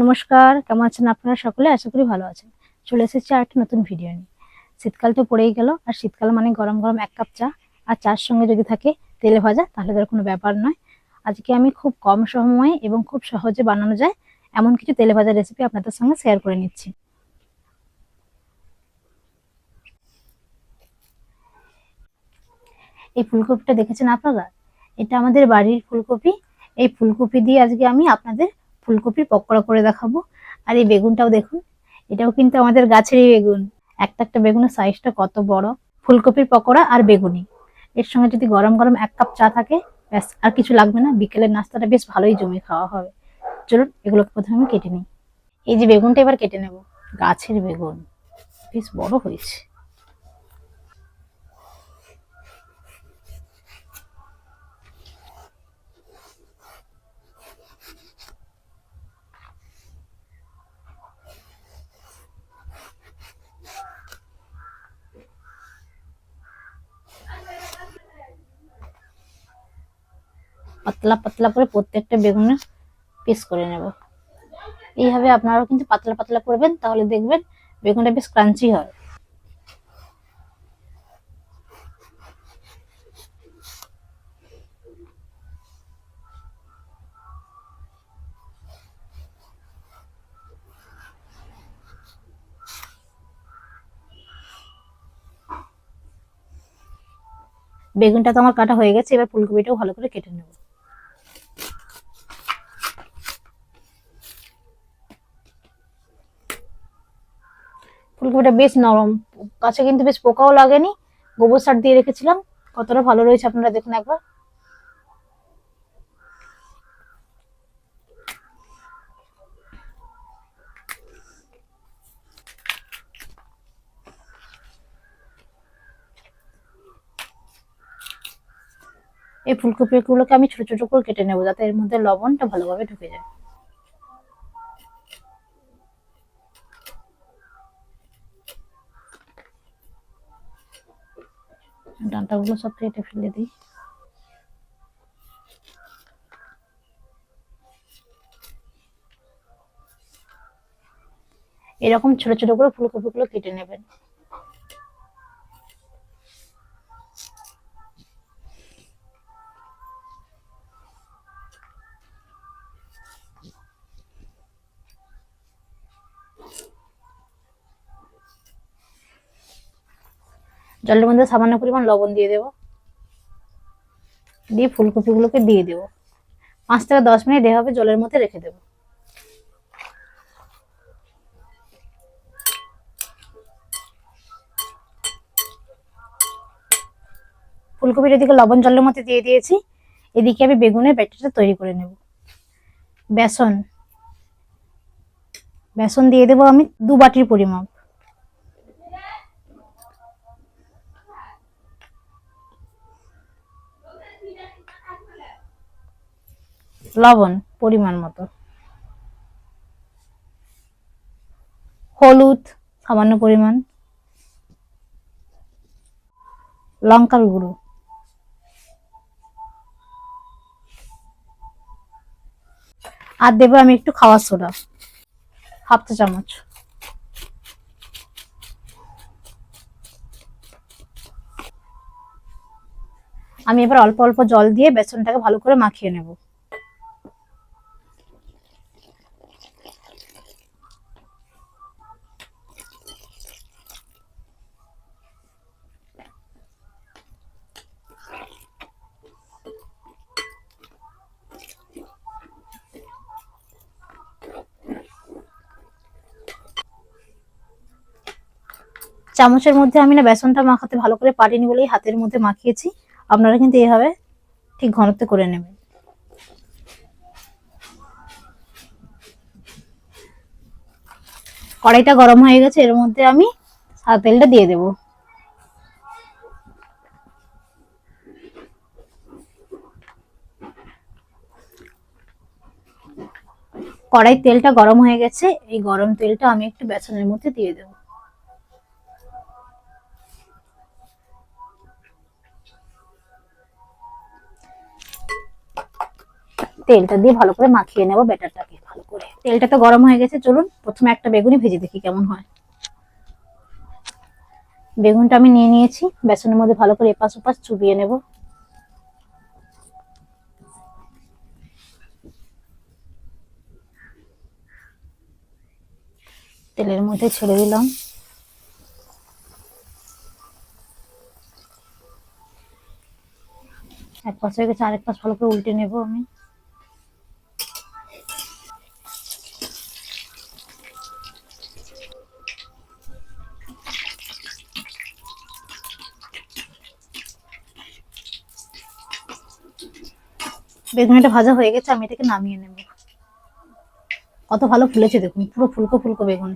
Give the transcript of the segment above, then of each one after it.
নমস্কার, কেমন আছেন আপনারা সকলে? আশা করি ভালো আছেন। চলে এসেছি আর একটা নতুন ভিডিও নিয়ে। শীতকাল তো পড়েই গেল, আর শীতকাল মানে গরম গরম এক কাপ চা। আর চার সঙ্গে যদি থাকে তেলে ভাজা, তাহলে তার কোনো ব্যাপার নয়। আজকে আমি খুব কম সময়ে এবং খুব সহজে বানানো যায় এমন কিছু তেলে ভাজা রেসিপি আপনাদের সঙ্গে শেয়ার করে নিচ্ছি। এই ফুলকপিটা দেখেছেন আপনারা? এটা আমাদের বাড়ির ফুলকপি। এই ফুলকপি দিয়ে আজকে আমি আপনাদের ফুলকপির পকোড়া করে দেখাবো। আর এই বেগুনটাও দেখুন, এটাও কিন্তু আমাদের গাছেরই বেগুন। একটা একটা বেগুনের সাইজটা কত বড়। ফুলকপির পকোড়া আর বেগুনি। এর সঙ্গে যদি গরম গরম এক কাপ চা থাকে, ব্যাস, আর কিছু লাগবে না। বিকেলের নাস্তাটা বেশ ভালোই জমে খাওয়া হবে। চলুন, এগুলোকে প্রথমে আমি কেটে নিই। এই যে বেগুনটা এবার কেটে নেব। গাছের বেগুন। বেশ বড় হয়েছে। পাতলা পাতলা করে প্রত্যেকটা বেগুনে পিস করে নেব। এইভাবে আপনারাও কিন্তু পাতলা পাতলা করবেন, তাহলে দেখবেন বেগুনটা বেশ ক্রাঞ্চি হয়। বেগুনটা তো আমার কাটা হয়ে গেছে, এবার ফুলকপিটাও ভালো করে কেটে নেব। ফুলকপিটা বেশ নরম। গাছে কিন্তু বেশ পোকাও লাগেনি। গোবর সার দিয়ে রেখেছিলাম। কতটা ভালো রয়েছে আপনারা দেখুন একবার। এই ফুলকপিগুলোকে আমি ছোট ছোট করে কেটে নেব, যাতে এর মধ্যে লবণটা ভালোভাবে ঢুকে যায়। ডাঁটাগুলো সব কেটে ফেলে দিই। এরকম ছোট ছোট করে ফুলকপিগুলো কেটে নেবেন। জলের মধ্যে সামান্য পরিমাণ লবণ দিয়ে দেবো। দিয়ে ফুলকপিগুলোকে দিয়ে দেবো। পাঁচ থেকে দশ মিনিট এভাবে জলের মধ্যে রেখে দেবো। ফুলকপির এদিকে লবণ জলের মধ্যে দিয়ে দিয়েছি, এদিকে আমি বেগুনের ব্যাটারটা তৈরি করে নেব। বেসন। বেসন দিয়ে দেবো আমি দু বাটির পরিমাপ। লবণ পরিমাণ মতো। হলুদ সামান্য পরিমাণ। লঙ্কার গুঁড়ো। আর দেবো আমি একটু খাওয়ার সোডা, হাফ চা চামচ। আমি এবার অল্প অল্প জল দিয়ে বেসনটাকে ভালো করে মাখিয়ে নেব। চামচের মধ্যে আমি না বেসনটা মাখাতে ভালো করে পারিনি বলেই হাতের মধ্যে মাখিয়েছি। আপনারা কিন্তু এইভাবে ঠিক ঘনত্ব করে নেবেন। কড়াইটা গরম হয়ে গেছে, এর মধ্যে আমি তেলটা দিয়ে দেব। কড়াই তেলটা গরম হয়ে গেছে, এই গরম তেলটা আমি একটু বেসনের মধ্যে দিয়ে দেবো। তেলটা দিয়ে ভালো করে মাখিয়ে নেব ব্যাটারটাকে, ভালো করে। তেলটা তো গরম হয়ে গেছে, চলুন প্রথমে একটা বেগুনি ভেজে দেখি কেমন হয়। বেগুনটা আমি নিয়ে নিয়েছি, বেসনের মধ্যে ভালো করে এপাশ ওপাশ চুবিয়ে নেব। তেলের মধ্যে ছেড়ে দিলাম। এক পাশ হয়ে গেছে, আরেক পাশ ভালো করে উল্টে নেব আমি। বেগুনিটা ভাজা হয়ে গেছে, আমি এটাকে নামিয়ে নেব। কত ভালো ফুলেছে দেখুন, পুরো ফুলকো ফুলকো বেগুন।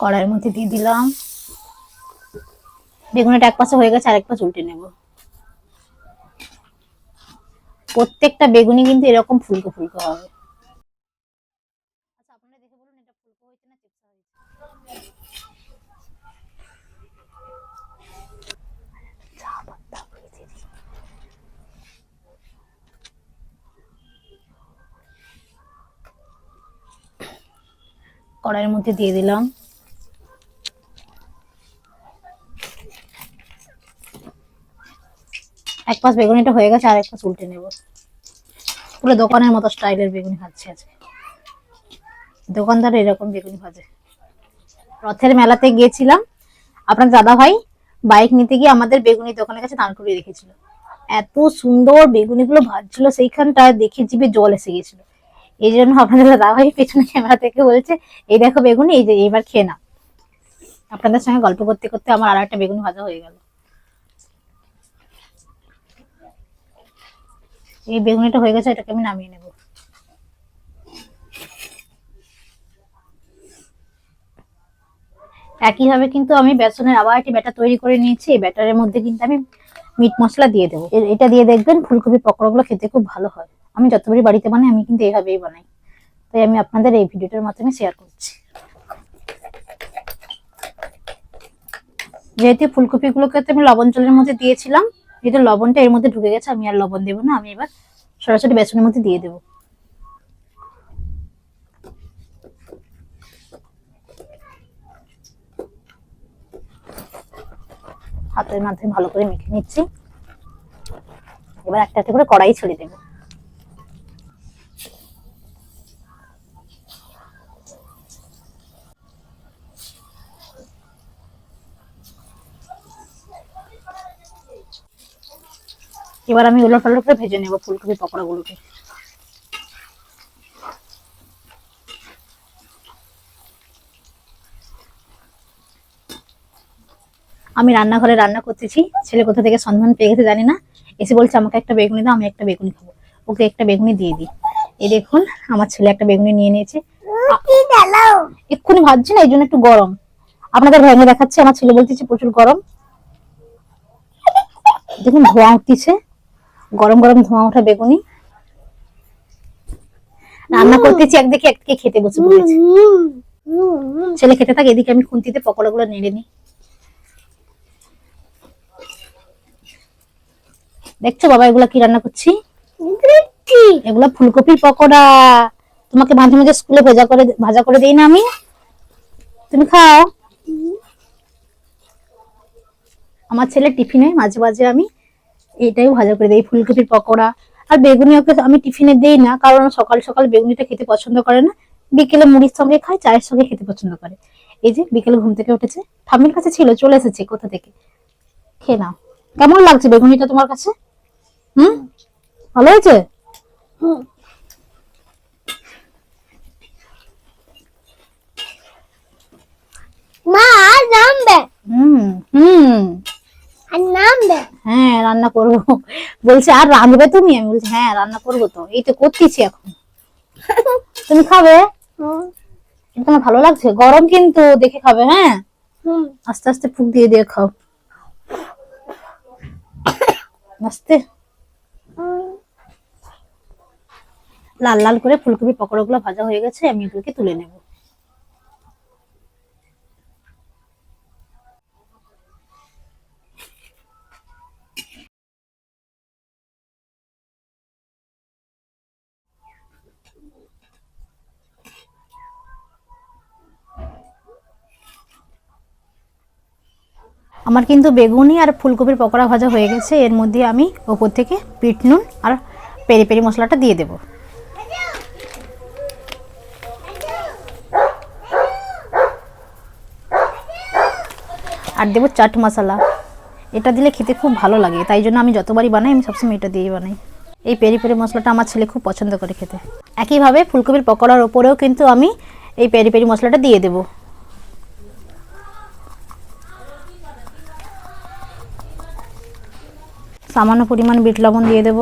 কড়াইয়ের মধ্যে দিয়ে দিলাম। বেগুনিটা এক পাশে হয়ে গেছে আরেক পাশ উল্টে নেব। প্রত্যেকটা বেগুনি কিন্তু এরকম ফুলকো ফুলকো হবে আচ্ছা। কড়াইয়ের মধ্যে দিয়ে দিলাম এক পাশ বেগুনিটা হয়ে গেছে আর এক পাশ উল্টে নেব। পুরো দোকানের মতো স্টাইলের বেগুনি ভাজছে আছে দোকানদার এরকম বেগুনি ভাজে। রথের মেলাতে গিয়েছিলাম। আপনার দাদা ভাই বাইক নিতে গিয়ে আমাদের বেগুনি দোকানের কাছে দাঁড় করিয়ে রেখেছিল। এত সুন্দর বেগুনিগুলো ভাজছিল, সেইখানটায় দেখে জিভে জল এসে গেছিল এই জন্য আপনাদের দাদা ভাই পেছনে ক্যামেরা থেকে বলছে, এই দেখো বেগুনি, এই যে এইবার খেয়ে না আপনাদের সঙ্গে গল্প করতে করতে আমার আর একটা বেগুনি ভাজা হয়ে গেল। এই বেগুনিটা হয়ে গেছে, এটাকে আমি নামিয়ে নেব। একইভাবে কিন্তু আমি বেসনের আবার একটি ব্যাটার তৈরি করে নিয়েছি, এই ব্যাটারের মধ্যে কিন্তু আমি মিট মশলা দিয়ে দেবো। এটা দিয়ে দেখবেন ফুলকপি পকোড়াগুলো খেতে খুব ভালো হয়। আমি যতবারই বাড়িতে বানাই, আমি কিন্তু এইভাবেই বানাই। তাই আমি আপনাদের এই ভিডিওটার মাধ্যমে শেয়ার করছি। যেহেতু ফুলকপিগুলোকে তো আমি লবণ জলের মধ্যে দিয়েছিলাম যেহেতু লবণটা এর মধ্যে ঢুকে গেছে, আমি আর লবণ দেবো না, আমি এবার সরাসরি বেসনের মধ্যে দিয়ে দেবো। হাতের মাধ্যমে ভালো করে মেখে নিচ্ছি। এবার একটা একটা করে কড়াই ছেড়ে দেবো। এবার আমি উলট পালট করে ভেজে নেব ফুলকপি পকোড়াগুলোকে। আমি রান্নাঘরে রান্না করতেছি ছেলে কোথা থেকে সন্ধান পেয়ে গেছে জানি না। এসে বলছে আমাকে একটা বেগুনি দাও আমি একটা বেগুনি খাব। ওকে একটা বেগুনি দিয়ে দিই। এই দেখুন আমার ছেলে একটা বেগুনি নিয়ে নিয়েছে। এক্ষুনি ভাবছি না এই জন্য একটু গরম। আপনাদের ভেঙে দেখাচ্ছে আমার ছেলে বলতেছে প্রচুর গরম। দেখুন ধোঁয়া উঠতেছে। গরম গরম ধোঁয়া ওঠা বেগুনি। রান্না করতেছি একদিকে একদিকে খেতে বসে পড়েছে। ছেলে খেতে থাকে এদিকে আমি খুন্তিতে পকোড়াগুলো নেড়ে নিই। দেখছ বাবা এগুলা কি রান্না করছি? এগুলা ফুলকপির পকোড়া। তোমাকে মাঝে মাঝে স্কুলে ভেজা করে ভাজা করে দেই না আমি। তুমি খাও। আমার ছেলে টিফিনে মাঝে মাঝে আমি এটাই ভাজা করে দিই ফুলকপির পকোড়া। আর বেগুনি ওকে আমি টিফিনে দেই না কারণ সকাল সকাল বেগুনিটা খেতে পছন্দ করে না। বিকেলে মুড়ির সঙ্গে খায় চায়ের সঙ্গে খেতে পছন্দ করে। এই যে বিকেলে ঘুম থেকে উঠেছে ঠাম্মির কাছে ছিল চলে এসেছে কোথা থেকে? খেয়ে নাও। কেমন লাগছে বেগুনিটা তোমার কাছে? হুম? ভালো হয়েছে? মা আর নামবে। হুম হুম। হ্যাঁ রান্না করব। বলছে আর রাঁধবে তুমি? আমি বলছি হ্যাঁ রান্না করব তো। এই তো করতেছি এখন। তুমি খাবে? তোমার ভালো লাগছে? গরম কিন্তু দেখে খাবে হ্যাঁ? আস্তে আস্তে ফুক দিয়ে দিয়ে খাও। আস্তে। লাল লাল করে ফুলকপির পকোড়াগুলো ভাজা হয়ে গেছে আমি এগুলোকে তুলে নেব। আমার কিন্তু বেগুনি আর ফুলকপির পকোড়া ভাজা হয়ে গেছে। এর মধ্যে আমি ওপর থেকে বিট নুন আর পেরি পেরি মশলাটা দিয়ে দেব। আর দেবো চাট মশলা। এটা দিলে খেতে খুব ভালো লাগে, তাই জন্য আমি যতবারই বানাই, আমি সবসময় এটা দিয়েই বানাই। এই পেরি পেরি মশলাটা আমার ছেলে খুব পছন্দ করে খেতে। একইভাবে ফুলকপির পকোড়ার ওপরেও কিন্তু আমি এই পেরি পেরি মশলাটা দিয়ে দেবো। সামান্য পরিমাণ বিট লবণ দিয়ে দেব।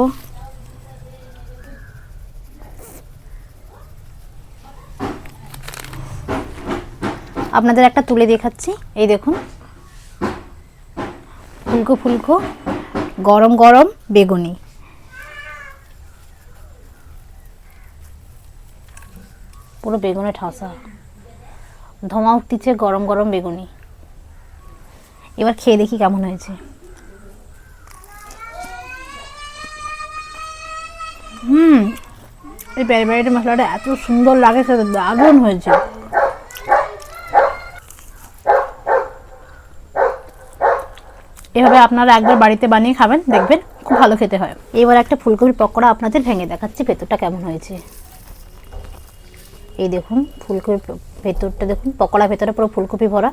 আপনাদের একটা তুলে দেখাচ্ছি। এই দেখুন। ফুলকো ফুলকো, গরম গরম বেগুনি। পুরো বেগুনে ঠাসা। ধোঁয়া উঠতেছে গরম গরম বেগুনি। এবার খেয়ে দেখি কেমন হয়েছে। হুম। এই পেরি পেরি মশলাটা এত সুন্দর লাগে সেটা দারুণ হয়েছে। এভাবে আপনারা একবার বাড়িতে বানিয়ে খাবেন, দেখবেন খুব ভালো খেতে হয়। এবার একটা ফুলকপির পকোড়া আপনাদের ভেঙে দেখাচ্ছি, ভেতরটা কেমন হয়েছে। এই দেখুন, ফুলকপির ভেতরটা দেখুন পকোড়া ভেতরে পুরো ফুলকপি ভরা।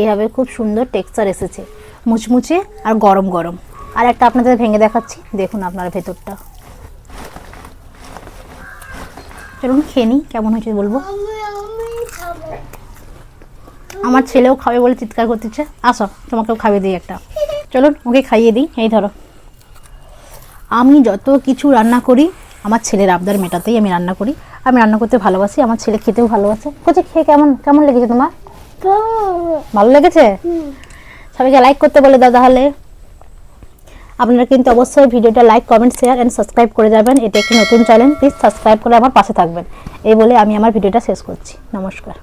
এইভাবে খুব সুন্দর টেক্সচার এসেছে, মুচমুচে আর গরম গরম। আর একটা আপনাদের ভেঙে দেখাচ্ছি, দেখুন আপনার ভেতরটা। চলুন খেয়ে নিই কেমন হয়েছে বলব? আমি আমি খাব। আমার ছেলেও খাবে বলে চিৎকার করতেছে। আসো তোমাকেও খাইয়ে দিই একটা। চলুন ওকে খাইয়ে দিই। এই ধরো। আমি যত কিছু রান্না করি আমার ছেলের আবদার মেটাতেই আমি রান্না করি। আমি রান্না করতে ভালোবাসি আমার ছেলে খেতেও ভালোবাসে। কোচে খেয়ে কেমন কেমন লেগেছে তোমার? ভালো। লেগেছে? সবাইকে লাইক করতে বলে দাও তাহলে। আপনারা কিন্তু অবশ্যই ভিডিওটা like comment share and subscribe করে যাবেন। এটা একটি নতুন চ্যানেল প্লিজ সাবস্ক্রাইব করে আমার পাশে থাকবেন। এই বলে আমি আমার ভিডিওটা শেষ করছি। নমস্কার।